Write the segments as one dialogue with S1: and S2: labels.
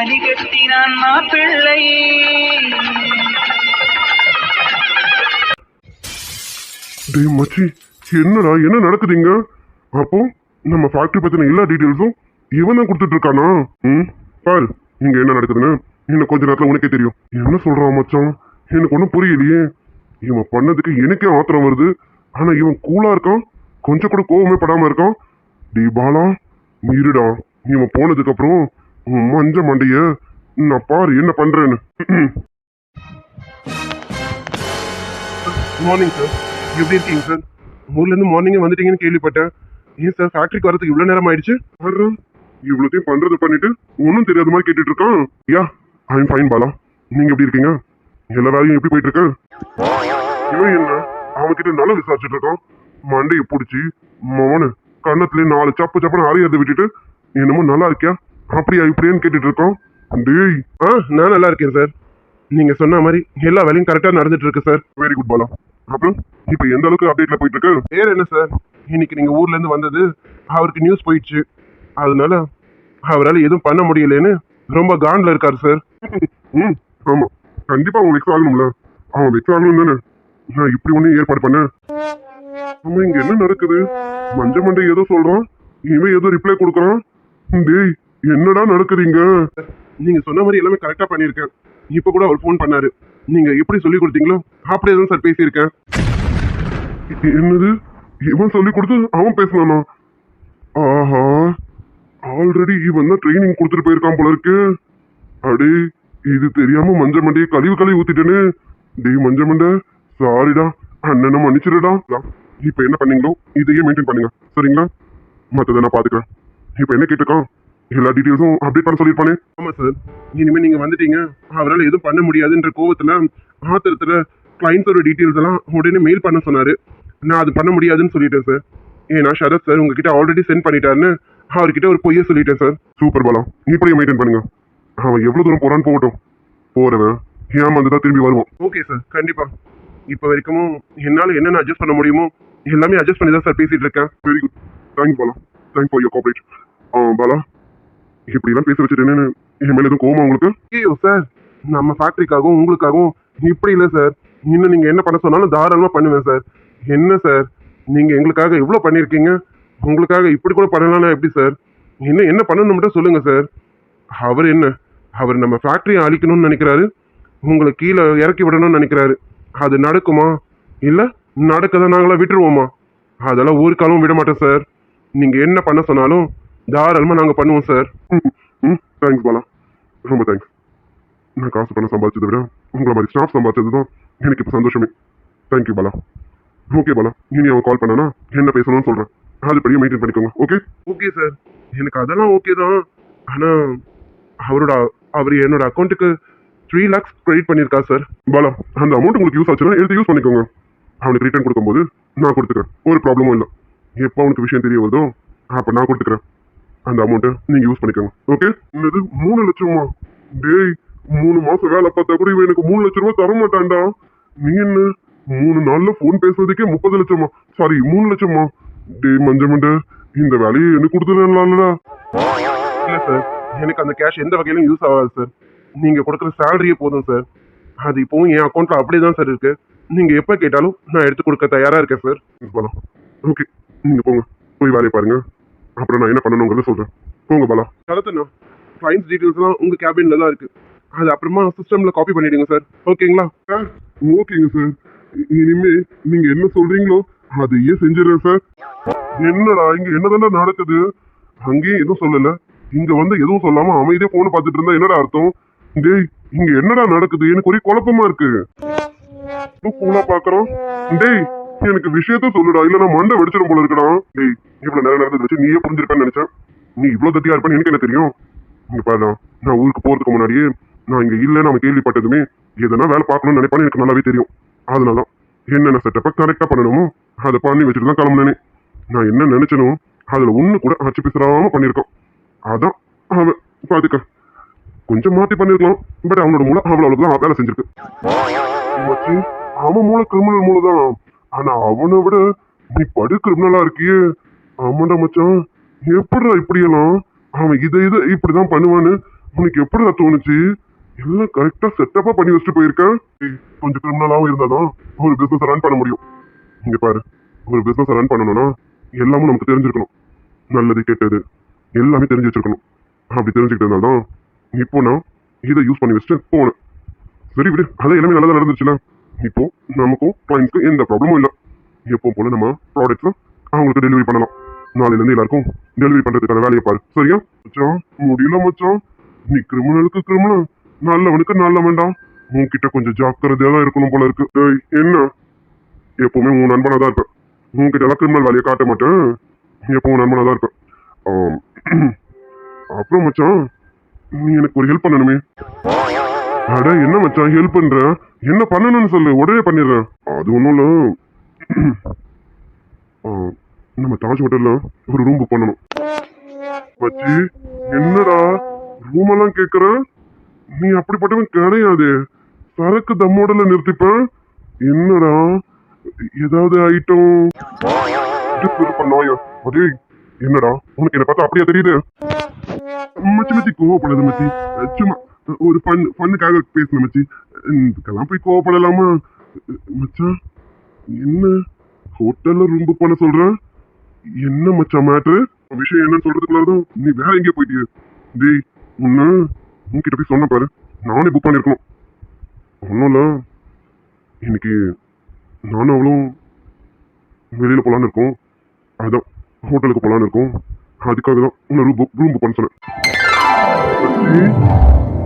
S1: தாலி கட்டினான் மாப்பிள்ளை
S2: டேய் மச்சி என்னடா என்ன நடக்குதுங்க அப்போ நம்ம ஃபேக்டரி பத்தின எல்லா டீட்டெயில்ஸும் இவன் தான் கொடுத்துட்டு இருக்கானா? ம் பாரு இங்க என்ன நடக்குதுன்னு இன்னும் கொஞ்ச நேரத்துல உனக்கே தெரியும். என்ன சொல்றான் மச்சான்? எனக்கு ஒன்றும் புரியலையே. இவன் பண்ணதுக்கு எனக்கே ஆத்திரம் வருது. ஆனா இவன் கூலா இருக்கான். கொஞ்சம் கூட கோவமே படாம இருக்கான். டே பாலா நீ இவன் போனதுக்கு அப்புறம் மஞ்ச மண்டைய நான் பாரு என்ன பண்றேன்னு. மார்னிங் சார் எப்படி இருக்கீங்க சார் ஊர்ல இருந்து மார்னிங்கே வந்துட்டீங்கன்னு கேள்விப்பட்டேன். ஏன் சார் ஃபேக்டரிக்கு வரதுக்கு இவ்வளவு நேரம் ஆயிடுச்சு? வர்றோம். இவ்வளோத்தையும் பண்றது பண்ணிட்டு ஒன்றும் தெரியாத மாதிரி கேட்டுட்டு இருக்கான் யா ஐம் ஃபைன் பாலா. நீங்க எப்படி இருக்கீங்க? எல்லா வேலையும் எப்படி போயிட்டு இருக்கு? இவன் என்ன? அவன்கிட்ட நல்லா விசாரிச்சுட்டு இருக்கான். மண்டையை பிடிச்சி மவனு கண்ணத்துலேயே நாலு சப்பு சப்புன்னு அரையறதை விட்டுட்டு என்னமோ நல்லா இருக்கியா? அப்படியா இப்படியான்னு கேட்டுட்டு இருக்கோம் டேய் ஆ நான் நல்லா இருக்கேன் சார். நீங்க சொன்ன மாதிரி எல்லா வேலையும் கரெக்டா நடந்துட்டு இருக்கு சார். Very good Bala. அப்புறம் இப்போ எந்த அளவுக்கு அப்டேட்ல போயிட்டு இருக்கு வேற என்ன சார்? இன்னைக்கு நீங்க ஊர்ல இருந்து வந்தது அவருக்கு நியூஸ் போயிடுச்சு. அதனால அவரால் எதுவும் பண்ண முடியலன்னு ரொம்ப காண்டில் இருக்காரு சார். ம் ஆமா. கண்டிப்பா அவன் வெக்ஸ் ஆகணும்ல. அவன் வெக்ஸ் ஆகணும் தானே. நான் இப்படி ஒன்றும் ஏற்பாடு பண்ணேன். ஆமா இங்க என்ன நடக்குது? மஞ்ச மண்டை ஏதோ சொல்றான். இவன் ஏதோ ரிப்ளை கொடுக்குறான். டேய் என்னடா நடக்குறீங்க? நீங்க சொன்ன மாதிரி எல்லாமே கரெக்டா பண்ணிருக்கேன் இப்ப கூட அவர் ஃபோன் பண்ணாரு. நீங்க எப்படி சொல்லி கொடுத்தீங்களோ அப்படியே தான் சார் பேசியிருக்கேன். என்னது? இவன் சொல்லி கொடுத்து அவன் பேசலாமா ஆஹா. ஆல்ரெடி இவன் தான் ட்ரைனிங் கொடுத்துட்டு போயிருக்கான் போல இருக்கு. அடே இது தெரியாம மஞ்ச மண்டையை கழிவு கழுவி ஊத்திட்டேனே. டேய் மஞ்ச மண்டை சாரிடா. அண்ணனை மன்னிச்சிடுடா. இப்ப என்ன பண்ணீங்களோ இதையே மெயின்டைன் பண்ணுங்க. சரிங்களா? மற்றதை நான் பாத்துக்கிறேன். இப்ப என்ன கேட்டிருக்கான்? எல்லா டீட்டெயில்ஸும் அப்டேட் பண்ண சொல்லியிருப்பானே? ஆமாம் சார் இனிமேல் நீங்கள் வந்துட்டீங்க. அவரால் எதுவும் பண்ண முடியாதுன்ற கோவத்தில் ஆத்திரத்தில் கிளைண்ட்ஸோட டீட்டெயில்ஸ் எல்லாம் உடனே மெயில் பண்ண சொன்னார். நான் அது பண்ண முடியாதுன்னு சொல்லிட்டேன் சார் ஏன்னா ஷரத் சார் உங்ககிட்ட ஆல்ரெடி சென்ட் பண்ணிட்டாருன்னு அவர்கிட்ட ஒரு பொய்யை சொல்லிட்டேன் சார் சூப்பர் பாலா. இப்படியே மெயின்டைன் பண்ணுங்க. அவன் எவ்வளோ தூரம் போகிறான்னு போகட்டும். போகிறவன் ஏமாந்து தான் திரும்பி வருவான். ஓகே சார் கண்டிப்பாக இப்போ வரைக்கும் என்னால் என்னென்ன அட்ஜஸ்ட் பண்ண முடியுமோ எல்லாமே அட்ஜஸ்ட் பண்ணி தான் சார் பேசிகிட்டு இருக்கேன். Very good thanks Bala. Thanks for your cooperate ஆ இப்படிலாம் பேச வச்சுட்டேன்னு என் மேல எதுவும் கோவமா உங்களுக்கு? ஐயோ சார் நம்ம ஃபேக்டரிக்காகவும் உங்களுக்காகவும் இப்படி இல்லை சார் இன்னும் நீங்க என்ன பண்ண சொன்னாலும் தாராளமா பண்ணுவேன் சார் என்ன சார் நீங்க எங்களுக்காக இவ்வளோ பண்ணியிருக்கீங்க உங்களுக்காக இப்படி கூட பண்ணலாம்னா எப்படி சார் இன்னும் என்ன பண்ணணும் மட்டும் சொல்லுங்க சார் அவர் என்ன? அவர் நம்ம ஃபேக்டரியை அழிக்கணும்னு நினைக்கிறாரு. உங்களை கீழே இறக்கி விடணும்னு நினைக்கிறாரு. அது நடக்குமா? இல்லை நடக்கதான் நாங்களாம் விட்டுருவோமா? அதெல்லாம் ஒரு காலமும் விட மாட்டோம் சார் நீங்கள் என்ன பண்ண சொன்னாலும் தாராளமா நாங்க பண்ணுவோம் சார் ம் தேங்க்ஸ் பாலா. ரொம்ப தேங்க்ஸ் நான் காசு பணம் சம்பாதிச்சதை விட உங்களை மாதிரி ஸ்டாஃப் சம்பாதிச்சது தான் எனக்கு இப்போ சந்தோஷமே. Thank you Bala. Okay Bala. இனி அவன் கால் பண்ணானா என்ன பேசணும்னு சொல்றேன். அதுபடியே மெயின்டைன் பண்ணிக்கோங்க ஓகே ஓகே சார் எனக்கு அதெல்லாம் ஓகே தான். ஆனா அவரோட அவர் என்னோட அக்கௌண்ட்டுக்கு த்ரீ லேக்ஸ் கிரெடிட் பண்ணியிருக்கா சார் பாலா அந்த அமௌண்ட் உங்களுக்கு யூஸ் ஆச்சுன்னா எடுத்து யூஸ் பண்ணிக்கோங்க. அவனுக்கு ரிட்டர்ன் கொடுக்கும்போது நான் கொடுத்துக்கிறேன். ஒரு ப்ராப்ளமும் இல்லை. எப்போ அவனுக்கு விஷயம் தெரிய வருதோ அப்போ நான் கொடுத்துக்கிறேன். அந்த அமௌண்ட்டை நீங்கள் யூஸ் பண்ணிக்கோங்க. ஓகே என்னது? மூணு லட்சமா? டேய் மூணு மாசம் வேலை பார்த்தா கூட இவன் எனக்கு மூணு லட்ச ரூபா தர மாட்டான்டா. நீ என்ன? மூணு நாள்ல ஃபோன் பேசுறதுக்கே முப்பது லட்சமா? சாரி மூணு லட்சமா? டேய் மஞ்சமண்ட இந்த வேலையை எனக்கு கொடுத்துடலாம்லடா. இல்ல சார் எனக்கு அந்த கேஷ் எந்த வகையிலும் யூஸ் ஆகாது சார் நீங்க கொடுக்குற சேலரியே போதும் சார் அது இப்போவும் என் அக்கௌண்ட்ல அப்படியே தான் சார் இருக்கு. நீங்க எப்ப கேட்டாலும் நான் எடுத்து கொடுக்க தயாரா இருக்கேன் சார் போலாம் ஓகே நீங்க போங்க. போய் வேலையை பாருங்க. அப்புறம் நான் என்ன பண்ணணுங்கிறத சொல்றேன். போங்க பாலா. கலத்துண்ணா கிளைண்ட்ஸ் டீட்டெயில்ஸ்லாம் உங்க கேபின்ல தான் இருக்கு. அது அப்புறமா சிஸ்டம்ல காப்பி பண்ணிடுங்க சார் ஓகேங்களா ஓகேங்க சார் இனிமே நீங்க என்ன சொல்றீங்களோ அதையே செஞ்சிடறேன் சார் என்னடா இங்க என்னதான்டா நடக்குது? அங்கேயும் எதுவும் சொல்லல. இங்க வந்து எதுவும் சொல்லாம அமைதியா போன பார்த்துட்டு இருந்தா என்னடா அர்த்தம்? டேய் இங்க என்னடா நடக்குது? எனக்கு ஒரே குழப்பமா இருக்கு. கூலா பாக்குறோம் டேய் எனக்கு விஷயத்த சொல்லுடா. இல்ல நான் மண்டை வெடிச்சிடும் போல இருக்கடா. டேய் இவ்வளவு நேரம் நடந்தது வச்சு நீயே புரிஞ்சிருப்பேன்னு நினைச்சேன். நீ இவ்வளவு தத்தியா இருப்பேன்னு எனக்கு என்ன தெரியும்? இங்க பாருடா நான் ஊருக்கு போறதுக்கு முன்னாடியே நான் இங்க இல்லைன்னு நம்ம கேள்விப்பட்டதுமே எதனா வேலை பார்க்கணும்னு நினைப்பான்னு எனக்கு நல்லாவே தெரியும். அதனாலதான் என்னென்ன செட்டப்பை கரெக்டா பண்ணணுமோ அதை பண்ணி வச்சுட்டு தான் கிளம்புனேனே. நான் என்ன நினைச்சனோ அதுல ஒண்ணு கூட அச்சு பிசறாம பண்ணியிருக்கோம் அதான் அவன். பாத்துக்க. கொஞ்சம் மாத்தி பண்ணிருக்கலாம். பட் அவனோட மூளை அவ்வளவு அவ்வளவுதான் வேலை செஞ்சிருக்கு. அவன் மூளை கிரிமினல் மூளை தான் ஆனா அவனை விட நீ படு கிரிமினலா இருக்கியே. ஆமாண்டா மச்சான். எப்படிடா இப்படியெல்லாம்? அவன் இதை இதை இப்படிதான் பண்ணுவான்னு உனக்கு எப்படிடா தோணுச்சு? எல்லாம் கரெக்டா செட்டப்பா பண்ணி வச்சுட்டு போயிருக்கேன் கொஞ்சம் கிரிமினலாவும் இருந்தாதான் ஒரு பிசினஸ் ரன் பண்ண முடியும். இங்க பாரு ஒரு பிசினஸ் ரன் பண்ணணும்னா எல்லாமும் நமக்கு தெரிஞ்சிருக்கணும். நல்லது கெட்டது எல்லாமே தெரிஞ்சு வச்சிருக்கணும். அப்படி தெரிஞ்சுக்கிட்டதுனால தான் இப்போ நான் இதை யூஸ் பண்ணி வச்சுட்டு போனேன் சரி விடு அதை எல்லாமே நல்லதாக நடந்துச்சுல இப்போ நமக்கும் கிளைண்ட்ஸ்க்கும் எந்த ப்ராப்ளமும் இல்லை. எப்போ போல நம்ம ப்ராடக்ட்ஸை அவங்களுக்கு டெலிவரி பண்ணலாம். நாளையிலேருந்து எல்லாருக்கும் டெலிவரி பண்ணுறதுக்கான வேலையை பாரு. சரியா? மச்சான் முடியல மச்சான். நீ கிரிமினலுக்கு கிரிமினல் நல்லவனுக்கு நல்லவன்டா. உன்கிட்ட கொஞ்சம் ஜாக்கிரதையாக தான் இருக்கணும் போல இருக்கு. என்ன? எப்பவுமே உன் நண்பனாக தான் இருப்பேன். உன்கிட்ட எல்லாம் கிரிமினல் வேலையை காட்ட மாட்டேன். எப்பவும் நண்பனாக தான் இருப்பேன். அப்புறம் மச்சான் நீ எனக்கு ஒரு ஹெல்ப் பண்ணணுமே. அட என்ன மச்சான் ஹெல்ப் பண்ற? என்ன பண்ணணும்னு சொல்லு உடனே பண்ணிடுறேன். அது ஒன்றும் இல்லை. நம்ம தாஜ் ஹோட்டல்ல ஒரு ரூம் புக் பண்ணணும். மச்சி என்னடா? ரூம் எல்லாம் கேக்குற? நீ அப்படிப்பட்டவன் கிடையாது. சரக்கு தம்மோடல நிறுத்திப்பேன் என்னடா? ஏதாவது ஐட்டம் பண்ணாயோ அதே என்னடா? உனக்கு என்ன பார்த்தா அப்படியே தெரியுது? மச்சி மச்சி கோவப்படாத மச்சி. சும்மா. ஒரு ஃபன் ஃபன்னுக்காக பேசின மச்சி. இதுக்கெல்லாம் போய் கோவப்படலாமா? மச்சான் என்ன? ஹோட்டல்ல ரூம் புக் பண்ண சொல்றேன் என்ன மச்சான் மேட்ரு விஷயம் என்னன்னு சொல்றதுக்குள்ளதும் நீ வேற எங்கேயோ போயிட்டிய. டேய் உன்ன உன்கிட்ட போய் சொன்ன பாரு. நானே புக் பண்ணியிருக்கணும் ஒன்றும் இல்லை. இன்னைக்கு நானும் அவளும் வெளியில் போகலான்னு இருக்கோம். அதுதான் ஹோட்டலுக்கு போகலான்னு இருக்கோம். அதுக்காக தான் உன்னை ரூம் புக் ரூம் புக் பண்ண சொன்னேன்.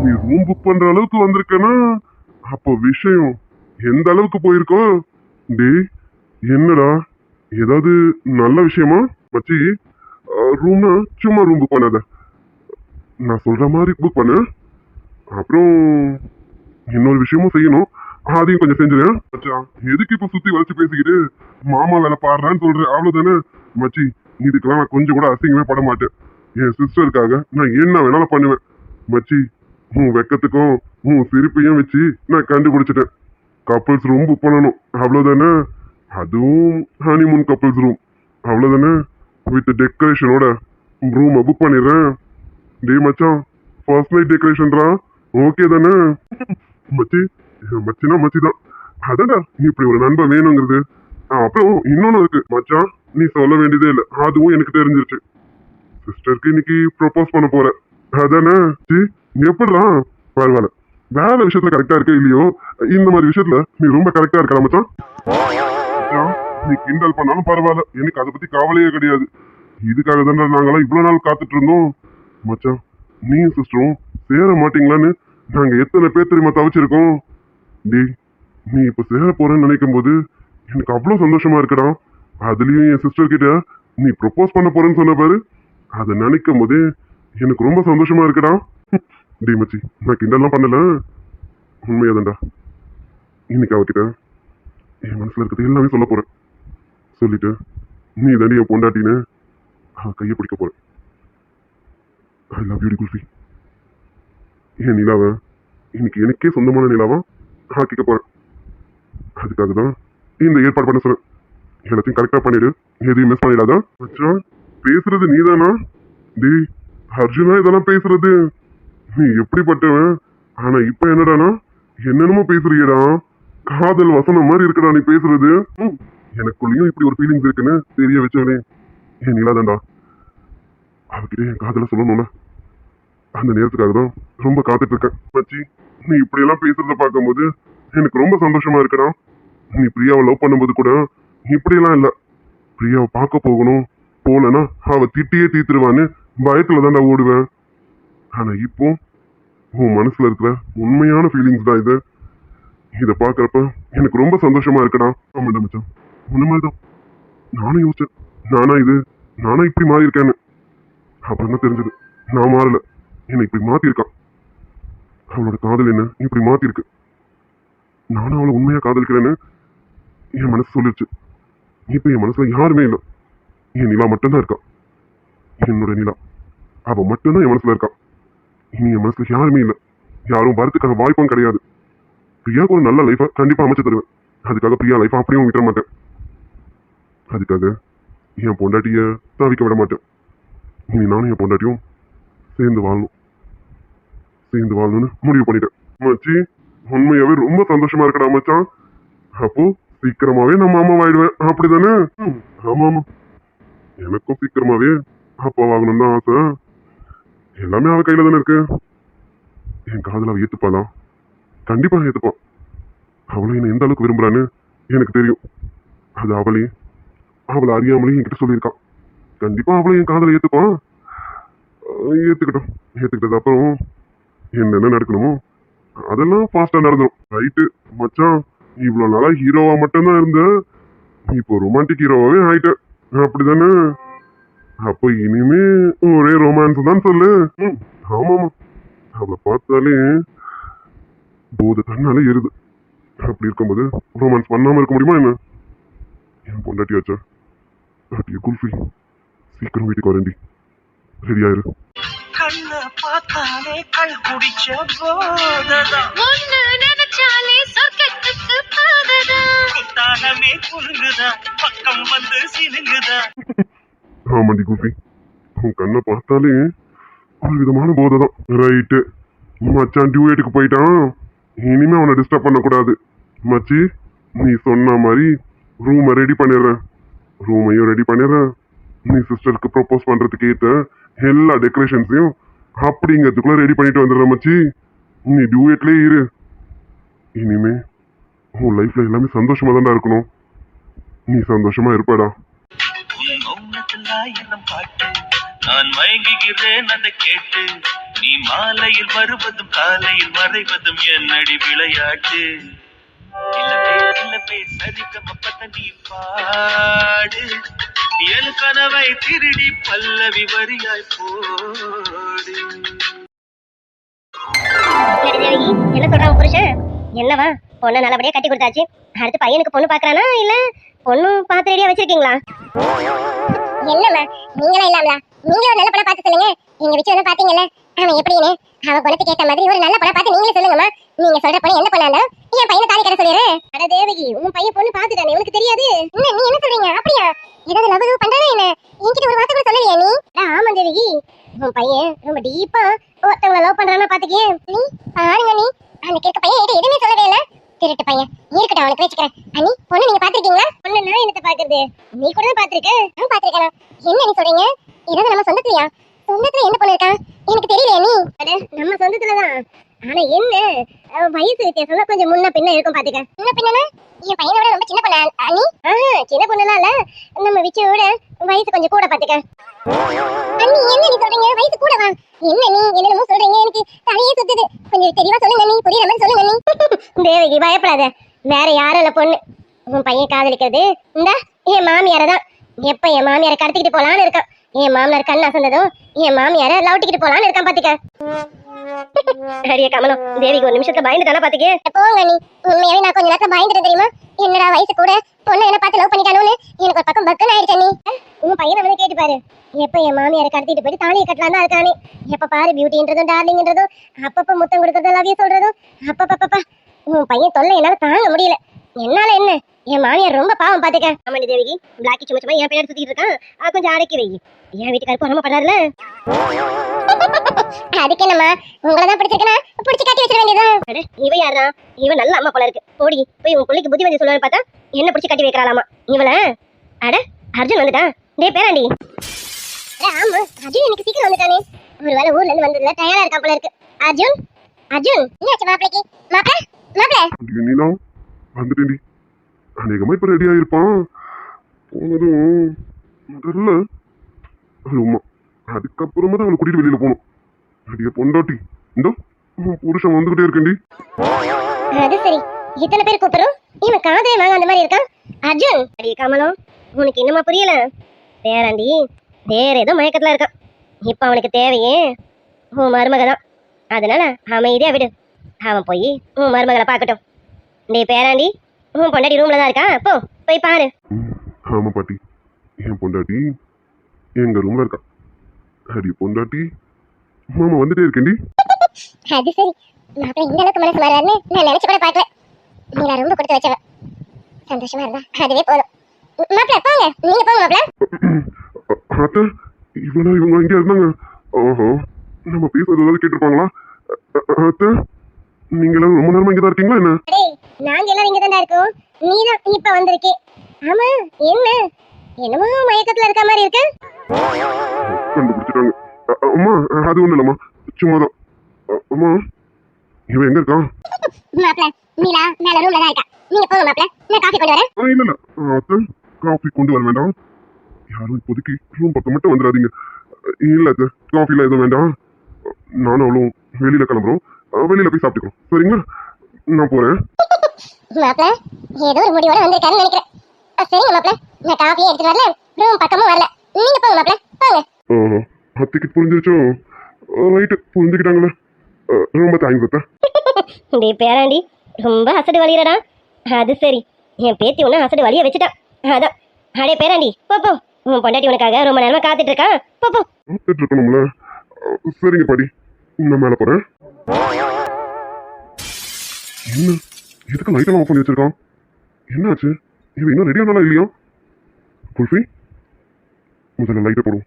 S2: நீ ரூம் புக் பண்ற அளவுக்கு வந்திருக்கனா? அப்போ விஷயம் எந்த அளவுக்கு போயிருக்கோ? டேய் என்னடா? ஏதாவது நல்ல விஷயமா? மச்சி ரூம்னா சும்மா ரூம் புக் பண்ணாத. நான் சொல்ற மாதிரி புக் பண்ணு. அப்புறம் இன்னொரு விஷயமும் செய்யணும். அதையும் கொஞ்சம் செஞ்சிருக்கேன் மச்சா எதுக்கு இப்போ சுத்தி வளைச்சு பேசிக்கிட்டு மாமா வேலை பாடுறான்னு சொல்ற? அவ்வளவுதானே? மச்சி இதுக்கெல்லாம் நான் கொஞ்சம் கூட அசிங்கமே பட மாட்டேன். என் சிஸ்டருக்காக நான் என்ன வேணாலும் பண்ணுவேன். மச்சி உன் வெக்கத்துக்கும் உன் சிரிப்பையும் வச்சு நான் கண்டுபிடிச்சிட்டேன். கப்பல்ஸ் ரூம் புக் பண்ணணும். அவ்வளோதானே அதுவும் ஹனிமூன் கப்பல்ஸ் ரூம் அவ்வளோதானே வித் டெக்கரேஷனோட ரூமை புக் பண்ணிடுறேன். டேய் மச்சான் ஃபர்ஸ்ட் நைட் டெக்கரேஷன்ரா ஓகே தானே? மச்சி மச்சினா மச்சி தான் அதாடா நீ இப்படி ஒரு நண்பன் வேணுங்கிறது. ஆ, அப்புறம் இன்னொன்று இருக்கு. மச்சான் நீ சொல்ல வேண்டியதே இல்லை. அதுவும் எனக்கு தெரிஞ்சிருச்சு. சிஸ்டருக்கு இன்னைக்கு ப்ரொபோஸ் பண்ண போற அதானே? சி எப்படிடா? பரவாயில்ல. வேலை விஷயத்துல கரெக்டா இருக்க இல்லையோ? இந்த மாதிரி விஷயத்துல நீ ரொம்ப கரெக்டா இருக்க மச்சான். நீ கிண்டல் பண்ணாலும் பரவாயில்ல. எனக்கு அதை பத்தி கவலையே கிடையாது. இதுக்காக தானே நாங்களாம் இவ்வளவு நாள் காத்துட்டு இருந்தோம். மச்சான் நீயும் சிஸ்டரும் சேர மாட்டீங்களான்னு நாங்க எத்தனை பேர் தெரியுமா தவிச்சிருக்கோம்? டே நீ இப்ப சேர போறேன்னு நினைக்கும் போது எனக்கு அவ்வளவு சந்தோஷமா இருக்கடா. அதுலயும் என் சிஸ்டர் கிட்ட நீ ப்ரொபோஸ் பண்ண போறேன்னு சொன்ன பாரு. அதை நினைக்கும் போதே எனக்கு ரொம்ப சந்தோஷமா இருக்கடா. டேய் மச்சி நான் கிண்டல்லாம் பண்ணல. உண்மையாதான்டா. இன்னைக்கு அவகிட்ட என் மனசில் இருக்கிறது எல்லாமே சொல்ல போகிறேன் சொல்லிட்டு நீ தாண்டி என் பொண்டாட்டின்னு கையை பிடிக்க போகிறேன் ஐ லவ் யூடி குல்ஃபி. என் நிலாவை இன்னைக்கு எனக்கே சொந்தமான நிலாவா ஆக்கிக்க போகிறேன் அதுக்காக தான் இந்த ஏற்பாடு பண்ண சொல்கிறேன் எல்லாத்தையும் கரெக்டாக பண்ணிடு. எதையும் மிஸ் பண்ணிடாதான் மச்சான் பேசுறது நீதானா? டேய் அர்ஜுனா இதெல்லாம் பேசுறது. நீ எப்படிப்பட்டவன்? ஆனா இப்ப என்னடானா? என்னென்னமோ பேசுறியடா. காதல் வசனம் மாதிரி இருக்குடா நீ பேசுறது. ம், எனக்குள்ளேயும் இப்படி ஒரு ஃபீலிங்ஸ் இருக்குன்னு தெரிய வச்சவனே. ஏன் நிலாதான்டா அவகிட்ட என் காதல சொல்லணும்ல. அந்த நேரத்துக்காக தான் ரொம்ப காத்துட்டு இருக்கேன் மச்சி நீ இப்படி எல்லாம் பேசுறத பார்க்கும்போது எனக்கு ரொம்ப சந்தோஷமா இருக்குடா. நீ பிரியாவை லவ் பண்ணும்போது கூட இப்படியெல்லாம் இல்ல. பிரியாவை பார்க்க போகணும். போலனா அவ திட்டியே தீத்துருவான்னு பயத்துல தான்டா ஓடுவேன். ஆனா இப்போ உன் மனசுல இருக்கிற உண்மையான ஃபீலிங்ஸ் தான் இது. இதை பார்க்குறப்ப எனக்கு ரொம்ப சந்தோஷமா இருக்கடா. ஆமாடா மச்சான். உன்ன மாதிரிதான். நானும் யோசிச்சேன். நானா இது? நானா இப்படி மாறி இருக்கேன்னு அப்புறம் தான் தெரிஞ்சது. நான் மாறல. என்னை இப்படி மாத்திருக்கான் அவளோட காதல் என்ன? இப்படி மாத்திருக்கு நானும் அவளை உண்மையா காதலிக்கிறேன்னு என் மனசு சொல்லிடுச்சு இப்போ என் மனசுல யாருமே இல்லை. என் நிலா மட்டும்தான் இருக்கா. என்னோட நிலா. அவள் மட்டும்தான் என் மனசுல இருக்கான் இனி என் மனசுல யாருமே இல்லை. யாரும் வரதுக்கான வாய்ப்பும் கிடையாது. பிரியாவுக்கு ஒரு நல்ல லைஃபை கண்டிப்பாக அமைச்சு தருவேன். அதுக்காக பிரியா லைஃபை அப்படியும் விட்டுற மாட்டேன். அதுக்காக என் பொண்டாட்டியை தவிக்க விட மாட்டேன். இனி நானும் என் பொண்டாட்டியும் சேர்ந்து வாழணும். சேர்ந்து வாழணும்னு முடிவு பண்ணிட்டேன். மச்சி உண்மையாவே ரொம்ப சந்தோஷமா இருக்கடா மச்சான். அப்போ சீக்கிரமாவே நம்ம அம்மா ஆயிடுவேன். அப்படிதானே? தானே ஆமா ஆமா எனக்கும் சீக்கிரமாவே அப்பா ஆகணும் தான் ஆசை. எல்லாமே அவள் கையில் தானே இருக்கு? என் காதல அவள் ஏற்றுப்பாளா கண்டிப்பாக ஏற்றுப்பான் அவளும் என்னை எந்த அளவுக்கு விரும்புகிறான்னு எனக்கு தெரியும். அது அவளே. அவளை அறியாமலே என்கிட்ட சொல்லியிருக்கான் கண்டிப்பாக அவளும் என் காதலை ஏற்றுப்பான் ஏற்றுக்கிட்டோம் ஏற்றுக்கிட்டது அப்புறம் என்னென்ன நடக்கணுமோ அதெல்லாம் ஃபாஸ்ட்டாக நடந்துடும் ரைட்டு மச்சான் இவ்வளோ நாளாக ஹீரோவாக மட்டும்தான் இருந்த. இப்போ ரொமான்டிக் ஹீரோவாகவே ஹீரோவாவே அப்படி தானே அப்போ இனிமே ஒரே ரொமான்ஸ் தான் சொல்லு. ம், ஆமாமா அவளை பார்த்தாலே போது தன்னாலே எருது அப்படி இருக்கும்போது ரொமான்ஸ் பண்ணாம இருக்க முடியுமா என்ன? என் பொண்டாட்டி வச்சா அட்டிய குல்ஃபி சீக்கிரம் வீட்டுக்கு வரேன்டி. ரெடியாயிரு
S1: கண்ண பார்த்தாலே குடிச்ச போததான்.
S3: நினைச்சாலே சொர்க்கத்துக்கு
S1: குலுங்குதா பக்கம் வந்து சினுங்குதா
S2: ஆமாண்டி குல்ஃபி உன் கண்ணை பார்த்தாலே ஒரு விதமான போதை தான் ரைட்டு. மச்சான் டியூயேட்டுக்கு போயிட்டான். இனிமே அவனை டிஸ்டர்ப் பண்ணக்கூடாது. மச்சி நீ சொன்ன மாதிரி ரூமை ரெடி பண்ணிடுறேன். ரூமையும் ரெடி பண்ணிடுறேன். நீ சிஸ்டருக்கு ப்ரப்போஸ் பண்ணுறதுக்கு ஏற்ற எல்லா டெக்கரேஷன்ஸையும் அப்படிங்கிறதுக்குள்ளே ரெடி பண்ணிட்டு வந்துடுறேன் மச்சி. நீ டியூயட்லேயே இரு. இனிமே உன் லைஃப்பில் எல்லாமே சந்தோஷமாக தான்டா இருக்கணும். நீ சந்தோஷமாக இருப்படா.
S1: என்னும் பாட்டு. நான் மயங்குகிறேன் அதை கேட்டு. நீ மாலையில் வருவதும் காலையில் மறைவதும் என்னடி விளையாட்டு? நீ பாடு. என் கனவை திருடி பல்லவி வரியாய் போடு.
S4: என்ன சொல்றான் புருஷன்? என்னவா? பொண்ணை நல்லபடியா கட்டி கொடுத்தாச்சு. அடுத்து பையனுக்கு பொண்ணு பாக்குறானா இல்ல பொண்ணு பாத்து ரெடியா வச்சிருக்கீங்களா? என்னம்மா? நீங்களா இல்லாமலா? நீங்க ஒரு நல்ல படம் பார்த்து சொல்லுங்க. எங்க வச்சு வந்து பாத்தீங்கல்ல அவன் எப்படின்னு? அவன் குணத்துக்கு ஏத்த மாதிரி ஒரு நல்ல படம் பார்த்து நீங்களே சொல்லுங்கம்மா. நீங்க சொல்ற படம் என்ன பண்ணாலும் என் பையனை தாலி கட்ட சொல்லிடுற அட தேவகி உன் பையன் பொண்ணு பாத்துட்டானே உனக்கு தெரியாது? என்ன நீ என்ன சொல்றீங்க? அப்படியா? ஏதாவது லவ் லவ் பண்றானே என்ன? என்கிட்ட ஒரு வார்த்தை கூட சொல்லலையா நீ? ஆமா தேவகி. உன் பையன் ரொம்ப டீப்பா ஒருத்தவங்கள லவ் பண்றானா பாத்துக்கியே. நீ பாருங்க நீ. அந்த கேட்க பையன் எதுவுமே சொல்லவே இல்ல. திருட்டு பையன். இருக்கட்டும் அவனுக்கு வச்சுக்கிறேன் அண்ணி பொண்ணு நீங்க பாத்திருக்கீங்களா பொண்ணு நான் என்னத்த பாக்குறது நீ கூட தான் பாத்திருக்க நான் பாத்திருக்கேனா என்ன நீ சொல்றீங்க? ஏதாவது நம்ம சொந்தத்துலயா? சொந்தத்துல என்ன பொண்ணு இருக்கா? எனக்கு தெரியல நீ நம்ம சொந்தத்துலதான். ஆனா என்ன? வயசு வித்தியாசம் கொஞ்சம் முன்ன பின்ன இருக்கும் பாத்துக்க. முன்ன பின்னா என் பையனை விட ரொம்ப சின்ன பொண்ணு ஆஹா சின்ன பொண்ணுலாம் இல்ல. நம்ம விச்சோட வயசு கொஞ்சம் கூட பாத்துக்க. அண்ணி என்ன நீ சொல்றீங்க? வயசு கூடவா என்ன நீ? என்னமோ சொல்றீங்க எனக்கு. தலையே சுத்துது. கொஞ்சம் தெளிவா சொல்லுங்க நீ புரியுற மாதிரி சொல்லுங்க நீ தேவகி பயப்படாத. வேற யாரும் இல்ல பொண்ணு. உன் பையன் காதலிக்கிறது. இந்த என் மாமியார தான். எப்ப என் மாமியாரை கடத்திக்கிட்டு போலான்னு இருக்கான் என் மாமனார் கண் அசந்ததும் என் மாமியார லவுட்டிக்கிட்டு போலான்னு இருக்கான் பாத்துக்க. அடியே கமலம். தேவிக்கு ஒரு நிமிஷத்துல பயந்துட்டானா பாத்துக்கே போங்க நீ. உண்மையாவே நான் கொஞ்ச நேரத்துல பயந்துட்டேன் தெரியுமா? என்னடா வயசு கூட பொண்ணு என்ன பார்த்து லவ் பண்ணிட்டானோன்னு? எனக்கு ஒரு பக்கம் பக்கம் ஆயிடுச்சு நீ உன் பையனை வந்து கேட்டு பாரு. எப்ப என் மாமியாரை கடத்திட்டு போயிட்டு தாலியை கட்டலாம் தான் இருக்கானே எப்ப பாரு பியூட்டின்றதும் டார்லிங்ன்றதும் அப்பப்ப முத்தம் கொடுக்கறதும் லவ் சொல்றதும் அப்பப்பப்பப்பா. உன் பையன் தொல்லை என்னால தாங்க முடியல. என்னால என்ன? என் மாமியார் ரொம்ப பாவம் பாத்துக்க ஆமாண்டி தேவிக்கு பிளாக்கி சும்மா சும்மா என் பேர் சுத்திட்டு இருக்கான். கொஞ்சம் அடக்கி வை. என் வீட்டுக்காரு பொறாம பண்றாருல அதுக்கு என்னம்மா? உங்களை தான் பிடிச்சிருக்கனா? பிடிச்சி கட்டி வச்சிட வேண்டியதான் அட இவ யாரா இவ நல்ல அம்மா போல இருக்கு. போடி போய் உன் பிள்ளைக்கு புத்தி வந்து சொல்லுவான்னு பார்த்தா என்ன பிடிச்சி கட்டி வைக்கிறாளாமா? இவள? அட அர்ஜுன் வந்துட்டான். டேய் பேராண்டி. அட ஆமா அர்ஜுன் எனக்கு சீக்கிரம் வந்துட்டானே. ஒருவேளை ஊர்ல இருந்து வந்ததுல டயர்டா இருக்கான் போல இருக்கு. அர்ஜுன்? அர்ஜுன் என்னாச்சு மாப்பிளைக்கு? மாப்பிள மாப்பிள?
S2: நீலாம் வந்துட்டேன்டி. அநேகமா இப்ப ரெடி இருப்பான் போனதும் முதல்ல அது உமா. அதுக்கப்புறமா தான் அவளை கூட்டிட்டு வெளியில போகணும் அடிய பொண்டாட்டி. இந்தோ புருஷன் வந்துகிட்டே இருக்கேன்டி.
S4: அது சரி. இத்தனை பேர் கூப்பிடுறோம். இவன் காதலே வாங்க அந்த மாதிரி இருக்கான். அர்ஜுன். அடி கமலம் உனக்கு இன்னுமா புரியல? பேராண்டி வேற ஏதோ மயக்கத்துல இருக்கான். இப்ப அவனுக்கு தேவையே உன் மருமக தான். அதனால அமைதியா விடு. அவன் போய் உன் மருமகளை பார்க்கட்டும். டேய் பேராண்டி உன் பொண்டாட்டி ரூம்ல தான் இருக்கா? போ போய் பாரு.
S2: ஆமா பாட்டி. என் பொண்டாட்டி எங்க ரூம்ல இருக்கா? அடி பொண்டாட்டி மாமா வந்துட்டே இருக்கேன்டி.
S4: அது சரி. மாப்பிள்ள இந்த அளவுக்கு மனசு மாறாருன்னு நான் நினைச்சு கூட பார்க்கல. நீங்க ரொம்ப கொடுத்து வச்சவ. சந்தோஷமா இருந்தா அதுவே போதும். மாப்பிள்ள போங்க. நீங்க போங்க மாப்பிள்ள
S2: அத்தை இவ்வளவு இவங்க இங்க இருந்தாங்க. ஓஹோ நம்ம பேசுறது ஏதாவது கேட்டிருப்பாங்களா? அத்தை நீங்களும் ரொம்ப நேரமா இங்கே தான் இருக்கீங்களா என்ன?
S4: டேய் நாங்க எல்லாரும் இங்க தான் இருக்கோம். நீ தான் இப்ப வந்திருக்கே. ஆமா என்ன? என்னமோ மயக்கத்துல இருக்க மாதிரி இருக்கு.
S2: கண்டுபிடிச்சிட்டாங்க. அ- அ- அம்மா அது ஒன்றும் இல்லைம்மா. சும்மா தான் அம்மா இவன் எங்க இருக்கான்
S4: மாப்ள மீலா மேல ரூம்ல தான் இருக்கா. நீங்க போங்க மாப்ள நான் காஃபி கொண்டு வரேன்.
S2: ஆ இல்ல இல்ல. அத்தை காஃபி கொண்டு வர வேண்டாம். யாரும் இப்போதைக்கு ரூம் பக்கம் மட்டும் வந்துடாதீங்க. இல்ல அத்தை காஃபிலாம் எதுவும் வேண்டாம். நானும் அவளும் வெளியில கிளம்புறோம். வெளியில போய் சாப்பிட்டுக்கிறோம். சரிங்களா? நான் போறேன்.
S4: மாப்ள ஏதோ ஒரு முடிவோட வந்திருக்காருன்னு நினைக்கிறேன். சரிங்க மாப்ள நான் காஃபியே எடுத்துட்டு வரல. ரூம் பக்கமும் வரல. நீங்க போங்க மாப்ள போங்க.
S2: ஓஹோ அத்தைக்கு புரிஞ்சிருச்சோ? ரைட்டு புரிஞ்சுக்கிட்டாங்களே. ரொம்ப தேங்க்ஸ் அத்தை
S4: டேய் பேராண்டி ரொம்ப அசடு வலியறடா. அது சரி. என் பேத்தி ஒன்று அசடு வலிய வச்சுட்டான் அதான். அடே பேராண்டி போ போ. உன் பொண்டாட்டி உனக்காக ரொம்ப நேரமா காத்துட்டு இருக்கா. போ போ.
S2: பார்த்துட்டு இருக்கணும்ல. சரிங்க பாடி நான் மேலே போறேன். என்ன? எதுக்கு லைட்டெல்லாம் ஆஃப் பண்ணி வச்சிருக்கான்? என்னாச்சு? இவன் இன்னும் ரெடி ஆனாலும் இல்லையா? குல்ஃபி முதல்ல லைட்டை போடும்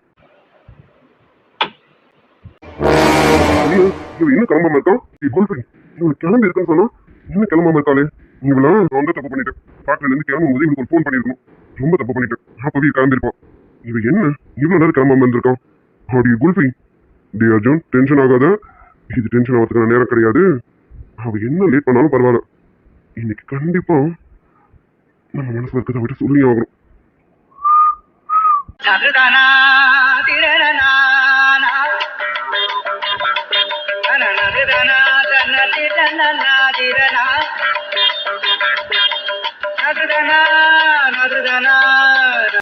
S2: ஐயோ, இவன் இன்னும் கிளம்பாம இருக்கான்? ஏய், குல்ஃபி இவன் கிளம்பி இருக்கான்னு சொன்னா இன்னும் கிளம்பாம இருக்காளே. இவளாம் நான் வந்து தப்பு பண்ணிட்டேன். ஃபேக்டரில இருந்து கிளம்பும் போது இவனுக்கு ஒரு ஃபோன் பண்ணிருக்கணும் ரொம்ப தப்பு பண்ணிட்டேன். அப்பவே கிளம்பிருப்பான் இவன் என்ன? இவ்வளவு நேரம் கிளம்பாம இருந்திருக்கான். அப்படி குல்ஃபி டே அர்ஜுன் டென்ஷன் ஆகாத. இது டென்ஷன் ஆகிறதுக்கான நேரம் கிடையாது. அவ என்ன லேட் பண்ணாலும் பரவாயில்ல. இன்னைக்கு கண்டிப்பா நம்ம மனசுல இருக்கிறத விட்டு சொல்லி ஆகணும்.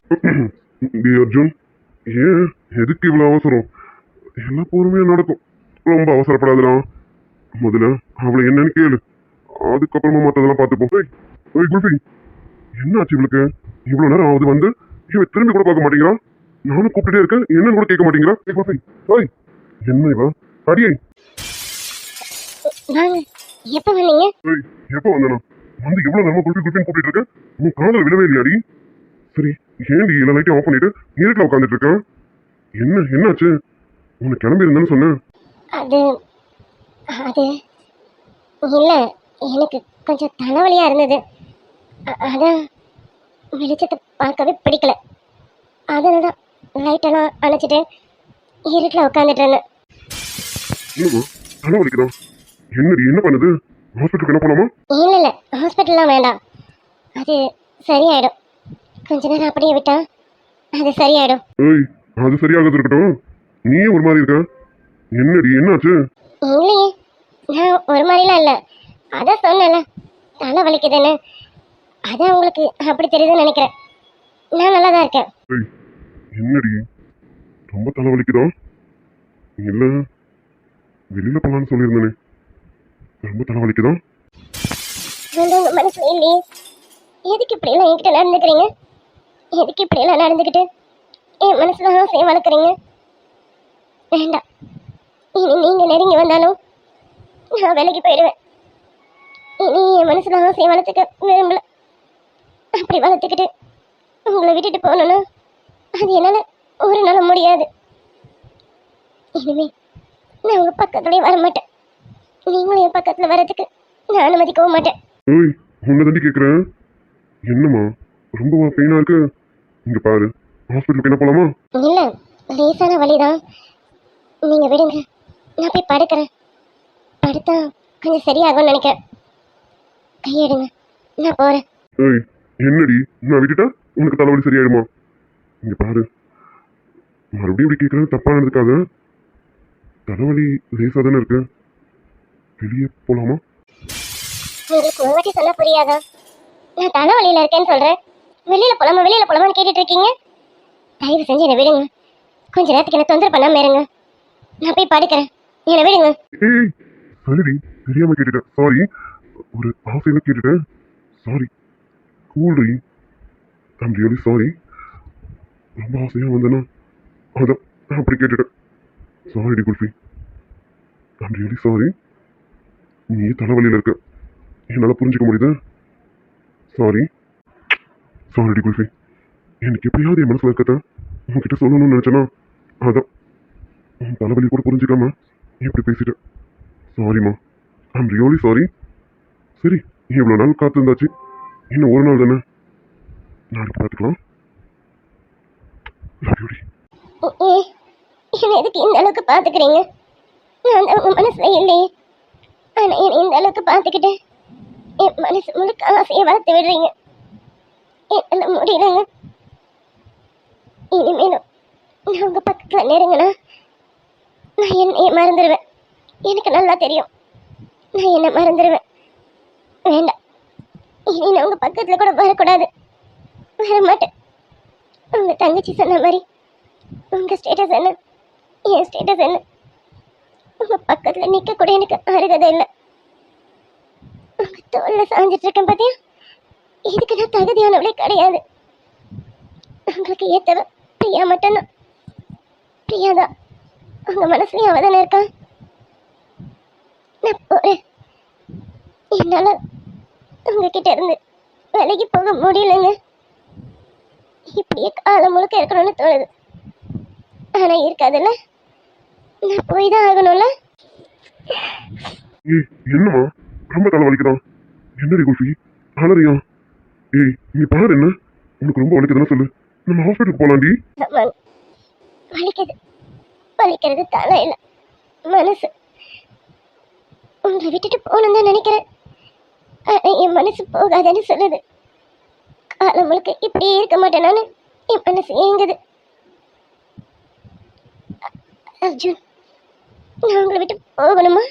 S2: அர்ஜுன் ஏன் எதுக்கு இவ்வளவு அவசரம்? எல்லாம் பொறுமையா நடக்கும். ரொம்ப அவசரப்படாதடா. முதல்ல அவளை என்னன்னு கேளு. அதுக்கப்புறமா மத்ததெல்லாம் பார்த்துப்போம். ஏய், ஏய் குல்ஃபி என்னாச்சு இவளுக்கு? இவ்வளவு நேரம் ஆகுது வந்து இவ திரும்பி கூட பார்க்க மாட்டேங்கிறா? நானும் கூப்பிட்டுட்டே இருக்கேன் என்னன்னு கூட கேட்க மாட்டேங்கிறா? ஏய் குல்ஃபி ஏய் என்ன இவ? அடியே.
S4: எப்போ வந்தீங்க?
S2: ஏய் எப்போ வந்தனா? வந்து எவ்வளவு நேரமா குல்ஃபி குல்ஃபின்னு கூப்பிட்டு இருக்கேன் உன் காதல விடவே இல்லையாடி. சரி ஏன்டி எல்லா லைட்டையும் ஆஃப் பண்ணிட்டு இருட்டில் உட்காந்துட்டு இருக்கேன் என்ன என்னாச்சு? உன்னை கிளம்பி இருந்தேன்னு சொன்னேன்.
S4: அது அது இல்லை எனக்கு கொஞ்சம் தலைவலியாக இருந்தது. அதான் வெளிச்சத்தை பார்க்கவே பிடிக்கல. அதனால தான் லைட்டெல்லாம் அணைச்சிட்டு இருட்டில் உட்காந்துட்டு இருந்தேன்.
S2: என்னம்மா தலை வலிக்குதா? என்னடி என்ன பண்ணுது? ஹாஸ்பிட்டலுக்கு என்ன போலாமா?
S4: இல்லை இல்லை ஹாஸ்பிட்டல்லாம் வேண்டாம். அது சரியாயிடும். கொஞ்ச நேரம் அப்படியே விட்டா அது சரியாயிடும்.
S2: ஏய் அது சரியாகிறது இருக்கட்டும். நீயே ஒரு மாதிரி இருக்க. என்னடி என்னாச்சு?
S4: இல்லையே நான் ஒரு மாதிரிலாம் இல்லை. அதான் சொன்னேன்ல தலை வலிக்குதுன்னு. அதான் உங்களுக்கு அப்படி தெரியுதுன்னு நினைக்கிறேன். நான் நல்லா தான் இருக்கேன்.
S2: ஏய் என்னடி? ரொம்ப தலை வலிக்குதா? இல்ல வெளியில போலான்னு சொல்லியிருந்தேனே. ரொம்ப தலை வலிக்குதா?
S4: அது உங்க மனசுல இல்லையே எதுக்கு இப்படி எல்லாம் என்கிட்ட நடந்துக்கிறீங்க? எதுக்கு இப்படி எல்லாம் நடந்துக்கிட்டு என் மனசுல ஆசையை வளர்க்குறீங்க? வேண்டாம். இனி நீங்க நெருங்கி வந்தாலும் நான் விலகி போயிடுவேன். இனி என் மனசுல ஆசையை வளர்த்துக்க விரும்பல. அப்படி வளர்த்துக்கிட்டு உங்களை விட்டுட்டு போகணும்னா அது என்னால ஒரு நாள் முடியாது. இனிமே நான் உங்க பக்கத்துலயே வர மாட்டேன் நீங்களும் என் பக்கத்துல வர்றதுக்கு நான் அனுமதிக்கவும் மாட்டேன்.
S2: ஏய் உன்னை தாண்டி கேட்குறேன் என்னம்மா? ரொம்ப பெயினா இருக்கு. இங்க பாரு. ஹாஸ்பிட்டலுக்கு என்ன போலாமா?
S4: இல்ல லேசான வலிதான். நீங்க விடுங்க. நான் போய் படுக்கிறேன். படுத்தா கொஞ்சம் சரியாகும்னு நினைக்கிறேன். கையெடுங்க. நான் போறேன்.
S2: ஏய் என்னடி? நான் விட்டுட்டா? உனக்கு தலைவலி சரியாயிடுமா? இங்க பாரு. மறுபடியும் இப்படி கேட்கறது தப்பா நடந்துக்காத தலைவலி லேசா தானே இருக்கு. வெளியே போலாமா?
S4: உங்களுக்கு ஒரு வாட்டி சொன்னா புரியாதா? நான் தலைவலியில இருக்கேன்னு சொல்றேன். வெளியில போலாமா? வெளியில போலாமான்னு கேட்டுட்டு இருக்கீங்க தயவு செஞ்சு என்னை விடுங்க. கொஞ்ச நேரத்துக்கு என்ன தொந்தரவு பண்ணாம இருங்க. நான் போய் படுக்கிறேன். என்னை விடுங்க.
S2: ஏய் சரிடி தெரியாம கேட்டுட்டேன். சாரி ஒரு ஆசையில கேட்டுட்டேன்? சாரி கூல்டி ஐம் ரியலி சாரி ரொம்ப ஆசையா வந்தேன்னா அதான் அப்படி கேட்டுட்டேன். சாரிடி குல்ஃபி. ஐம் ரியலி சாரி நீ தலைவலியில் இருக்க. என்னால் புரிஞ்சுக்க முடியுது? சாரி சாரிடி குல்ஃபி. எனக்கு எப்படியாவது என் மனசில் இருக்கத்த உங்ககிட்ட சொல்லணும்னு நினச்சேன்னா அதான். தலைவலி கூட புரிஞ்சுக்காம இப்படி பேசிட்டேன் சாரிம்மா ஐம் ரியலி சாரி சரி இவ்வளோ நாள் காத்திருந்தாச்சு. இன்னும் ஒரு நாள் தானே? நாளைக்கு பார்த்துக்கலாம்.
S4: எதுக்கு இந்த அளவுக்கு பார்த்துக்கிறீங்க? நான் உங்க மனசுல இல்லையே ஆனால் என்னை இந்த அளவுக்கு பார்த்துக்கிட்டு என் மனசு முழுக்க ஆசையை வளர்த்து விடுறீங்க. என்னால் முடியலங்க. இனிமேலும் நான் உங்கள் பக்கத்தில் நான் என்னையே மறந்துடுவேன் எனக்கு நல்லா தெரியும். நான் என்ன மறந்துடுவேன் வேண்டாம். இனி நான் உங்கள் பக்கத்தில் கூட வரக்கூடாது. வர மாட்டேன் உங்கள் தங்கச்சி சொன்ன மாதிரி உங்கள் ஸ்டேட்டஸ் என்ன? என் ஸ்டேட்டஸ் என்ன? உங்கள் பக்கத்தில் நிக்க கூட எனக்கு அருகதை இல்லை. உங்கள் தோலில் சாஞ்சிட்டு இருக்கேன் பாத்தியா? இதுக்கு நான் தகுதியானவளே கிடையாது. உங்களுக்கு ஏற்றவன் பிரியா மட்டும்தான். பிரியா தான் உங்க மனசுலயும் அவதானே இருக்கா? நான் போறேன். என்னால உங்ககிட்ட இருந்து விலகி போக முடியலங்க. இப்படியே காலம் முழுக்க இருக்கணும்னு தோணுது. ஆனா இருக்காதுல்ல? நான் போய் தான் ஆகணும்ல?
S2: ஏய் என்னம்மா ரொம்ப தலை வலிக்குதான் என்னடி குல்ஃபி? அலறியா? ஏய் நீ பாரு என்ன? உனக்கு ரொம்ப வலிக்குதுன்னு சொல்லு. நம்ம ஹாஸ்பிட்டலுக்கு
S4: ஆமாங்க. வலிக்குது. வலிக்கிறது தலை இல்லை மனசு. உங்களை விட்டுட்டு போகணும்னு தான் நினைக்கிறேன். ஆனா என் மனசு போகாதன்னு சொல்லுது. காலம் முழுக்க இப்படியே இருக்க மாட்டேன் நான். என் மனசு ஏங்குது. அர்ஜுன் நான் உங்களை விட்டு போகணுமா?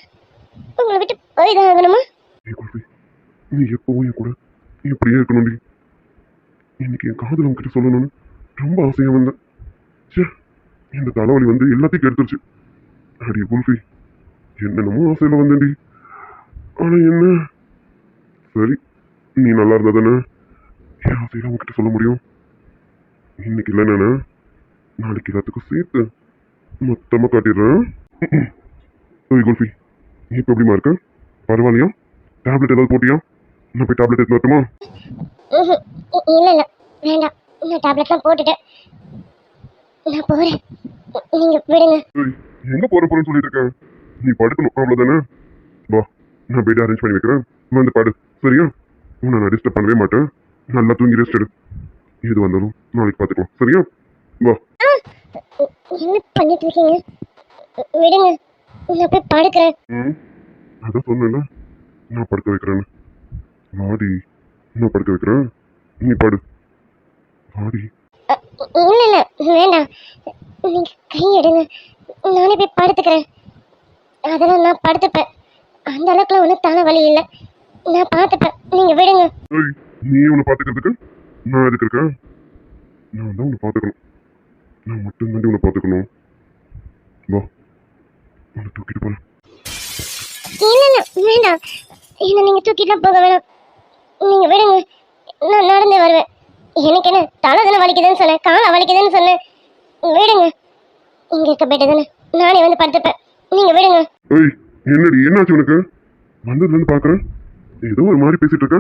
S4: உங்களை விட்டு போய் தான் ஆகணுமா
S2: நீ எப்பவும் என் கூட இப்படியே இருக்கணும்டி. இன்னைக்கு என் காதல் உங்ககிட்ட சொல்லணும்னு ரொம்ப ஆசையாக வந்தேன். சே இந்த தலைவலி வந்து எல்லாத்தையும் கெடுத்துருச்சு. அடி குல்ஃபி என்னென்னமோ ஆசையில் வந்தேன்டி. ஆனால் என்ன? சரி நீ நல்லா இருந்தா தானே? என் ஆசையில் உங்ககிட்ட சொல்ல முடியும். இன்னைக்கு இல்லைன்னு நாளைக்கு எல்லாத்துக்கும் சேர்த்து மொத்தமாக காட்டிடுறேன். சரி குல்ஃபி இப்போ எப்படிமா இருக்க? பரவாயில்லையா? டேப்லெட் ஏதாவது போட்டியா? நான் போய் டேப்லெட் எடுத்து வரட்டுமா?
S4: இல்லை இல்லை. வேண்டாம். நான் டேப்லெட்லாம் போட்டுட்டேன். நான் போறேன். நீங்க விடுங்க.
S2: எங்க போற போறேன்னு சொல்லிட்டு இருக்கேன் நீ படுக்கணும் அவ்வளவுதானே? வா நான் பெட் அரேஞ்ச் பண்ணி வைக்கிறேன். வந்து படு சரியா? உன்னை நான் டிஸ்டர்ப் பண்ணவே மாட்டேன். நல்லா தூங்கி ரெஸ்ட் எடு. எது வந்தாலும் நாளைக்கு பார்த்துக்கலாம் சரியா? வா.
S4: என்ன பண்ணிட்டு இருக்கீங்க? விடுங்க நான் போய் படுக்கிறேன்.
S2: ம் அதான் சொன்னேன்ல. நான் படுக்க வைக்கிறேன்னு. வாடி நான் படுக்க வைக்கிறேன். நீ படு. வாடி.
S4: இல்ல இல்ல. வேண்டாம். நீங்க கை எடுங்க. நானே போய் படுத்துக்கிறேன். அதெல்லாம் நான் படுத்துப்பேன். அந்த அளவுக்குலாம் ஒன்றும் தலை வலி இல்லை. நான் பார்த்துப்பேன். நீங்க விடுங்க.
S2: நீ உன்னை பார்த்துக்கிறதுக்கு? நான் எதுக்கு இருக்கேன்? நான் தான் உன்னை பார்த்துக்கணும். நான் மட்டும் தாண்டி உன்னை பார்த்துக்கணும். வா. உன்னை தூக்கிட்டு போறேன்.
S4: இல்ல இல்ல. வேண்டாம். என்ன நீங்க தூக்கிட்டுலாம் போக வேணாம். நீங்க விடுங்க. நான் நடந்து வருவேன். எனக்கு என்ன தலை தானே வலிக்குதுன்னு சொன்னேன் காலை வலிக்குதுன்னு சொன்னேன். விடுங்க. இங்க இருக்க பெட்டு தானே. நானே வந்து படுத்துப்பேன். நீங்க விடுங்க.
S2: ஏய் என்னடி என்னாச்சு உனக்கு? வந்ததுலேருந்து பார்க்குறேன் ஏதோ ஒரு மாதிரி பேசிட்டு இருக்க?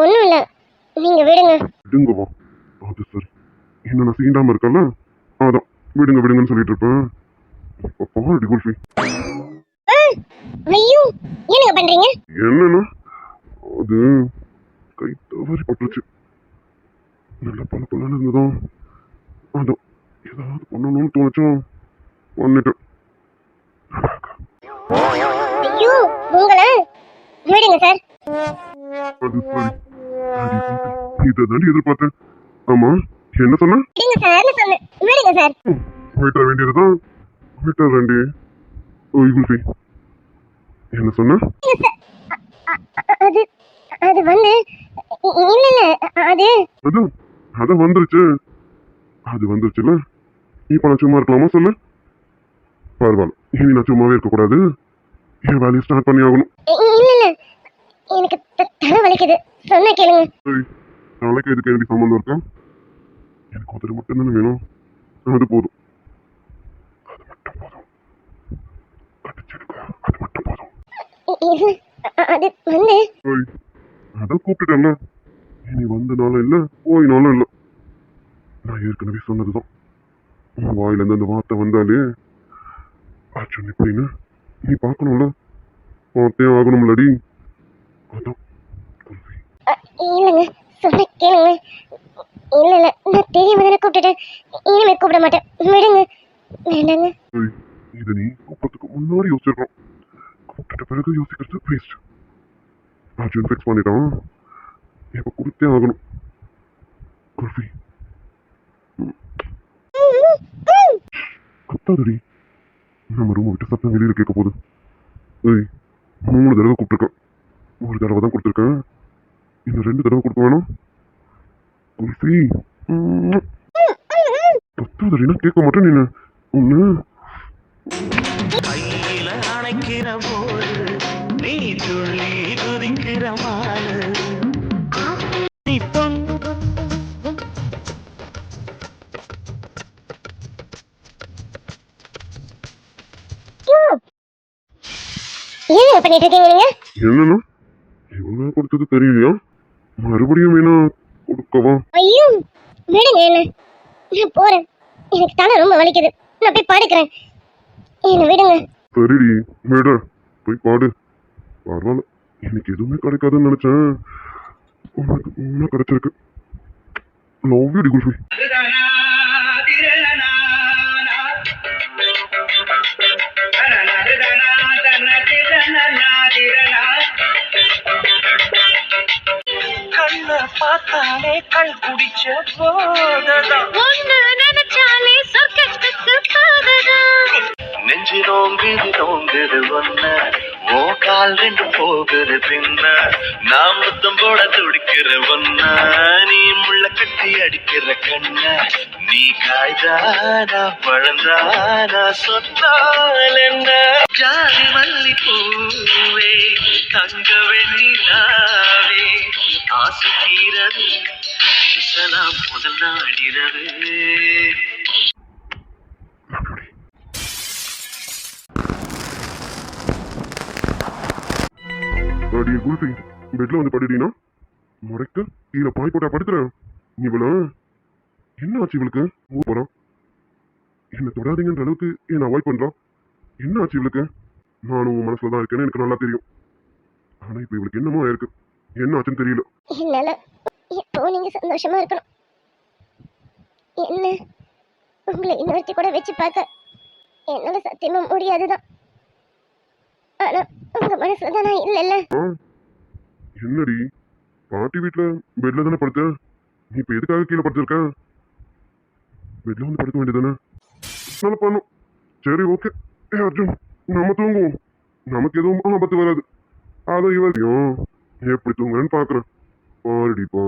S4: ஒன்றும் இல்லை. நீங்க விடுங்க.
S2: விடுங்க வா அது சரி. என்ன நான் சீண்டாம இருக்கல அதான். விடுங்க விடுங்கன்னு சொல்லிட்டு இருப்பேன். இப்போ பாருடி குல்ஃபி.
S4: ஐயோ என்னங்க பண்றீங்க?
S2: என்னன்னா? அது கை தவறி பட்டுருச்சு. நல்ல பல பலன்னு இருந்ததும் அதான் ஏதாவது பண்ணணும்னு தோணுச்சோம் பண்ணிட்டேன்.
S4: ஐயோ உங்களை? விடுங்க சார்.
S2: அது சரி. இதை தாண்டி எதிர்பார்த்தேன். ஆமா என்ன சொன்ன?
S4: விடுங்க சார்னு சொன்னேன். விடுங்க சார்.
S2: விட்டுற வேண்டியதுதான் விட்டுற வேண்டி ஓய் குல்ஃபி என்ன சொன்ன?
S4: அது அது வந்து இ- இல்ல இல்ல அது
S2: அதான் வந்துருச்சு. அது வந்துருச்சுல இப்போ நான் சும்மா இருக்கலாமா சொல்லு? பரவாயில்ல இனி நான் சும்மாவே இருக்கக்கூடாது என் வேலையை ஸ்டார்ட் பண்ணி ஆகணும்.
S4: எனக்கு தலை வலிக்குது. சொன்னா கேளுங்க.
S2: நாளைக்கு இதுக்கு எப்படி சம்மந்தம் இருக்கா? எனக்கு ஒருத்தர் மட்டும் தானே வேணும். அது போதும். அது மட்டும் போதும். கடிச்சிடுங்க. அது மட்டும் போதும்.
S4: அது வந்து
S2: அதான் கூப்பிட்டுட்டேன்ல. இனி வந்தனாலும் இல்லை போயினாலும் இல்லை. நான் ஏற்கனவே சொன்னதுதான். உன் வாயிலேருந்து அந்த வார்த்தை வந்தாலே அர்ஜுன் எப்படின்னு நீ பார்க்கணும்ல. பார்த்தே ஆகணும்லடி. அதான்
S4: இல்லைங்க கேளுங்க. இல்ல இல்ல நான் தெரியாம தானே கூப்பிட்டுட்டேன் இனிமே கூப்பிட மாட்டேன். விடுங்க. வேண்டாங்க.
S2: ஏய், இதை நீ கூப்பிட்றதுக்கு முன்னாடி யோசிச்சிருக்கோம் கூப்பிட்ட பிறகு யோசிக்கிறது வேஸ்ட் அர்ஜுன் ஃபிக்ஸ் பண்ணிட்டான். இப்போ கொடுத்தே ஆகணும். குல்ஃபி கத்தாதடி. நம்ம ரூமை விட்டு சத்தம் வெளியில் கேட்க போகுது? ஏய் மூணு தடவை கூப்பிட்டுருக்கேன் ஒரு தடவை தான் கொடுத்துருக்கேன். இன்னும் ரெண்டு தடவை கொடுக்க வேணும். குல்ஃபி. ம். கத்தாதடினா கேட்க மாட்டேன் நீ ஒன்று
S1: கையில அணைக்கிற போது நீ துள்ளி நீ பொங்கு
S4: ஏன் பண்ணிட்டு இருக்கீங்க நீங்க?
S2: என்னன்னா இவங்க கொடுத்தது தெரியலையா? மறுபடியும் வேணா கொடுக்கவா?
S4: ஐயோ விடுங்க என்ன. நான் போறேன். எனக்கு தலை ரொம்ப வலிக்குது. நான் போய் படுக்கிறேன். என்ன விடுங்க.
S2: சரிடி மேட போய் பாடு. பரவாயில்ல. எனக்கு எதுவுமே கிடைக்காதுன்னு நினைச்சேன். உனக்கு உன்ன கிடைச்சிருக்கு லவ் யூ குல்ஃபி
S1: பார்த்தாலே கண் குடிச்ச போததான்.
S3: நினைச்சாலே சொர்க்கத்துக்கு பாததான்
S1: நெஞ்சு நோங்குது நோங்குது ஒன்ன ஓ கால் ரெண்டு போகுது பின்ன நான் முத்தம் போட துடிக்கிற ஒன்னா நீ முள்ள கட்டி அடிக்கிற கண்ண. நீ காய்தானா பழந்தானா சொன்னால் என்ன? ஜாதி மல்லி பூவே தங்க வெண்ணிலாவே ஆசை தீரது பேசலாம் முதல் நாளிரவு
S2: பெட்ல வந்து படுடினா? முறைக்க கீழே பாய் போட்டா படுத்துறேன் இவள. என்ன ஆச்சு இவளுக்கு? போறான் என்ன தொடாதீங்கன்ற அளவுக்கு என்ன அவாய்ட் பண்றான் என்ன ஆச்சு இவளுக்கு? நானும் உன் மனசுல தான் இருக்கேன்னு எனக்கு நல்லா தெரியும். ஆனா இப்ப இவளுக்கு என்னமோ இருக்கு என்ன ஆச்சுன்னு தெரியல.
S4: என்னால எப்போ நீங்க சந்தோஷமா இருக்கணும். என்ன? உங்களை இன்னொருத்தி கூட வச்சு பார்க்க என்னால சத்தியமா முடியாதுதான். ஆனா உங்க மனசுல தான் நான் இல்லைல்ல.
S2: என்னடி? பாட்டி வீட்ல பெட்ல தானே படுத்த? நீ இப்ப எதுக்காக கீழே படுத்திருக்க? பெட்ல வந்து படுக்க வேண்டியதானே? நல்லா பண்ணும் சரி ஓகே ஏ அர்ஜுன் நம்ம தூங்குவோம். நமக்கு எதுவும் ஆபத்து வராது. அதை இவரையும் எப்படி தூங்குறேன்னு பாக்குறேன். பாருடிப்பா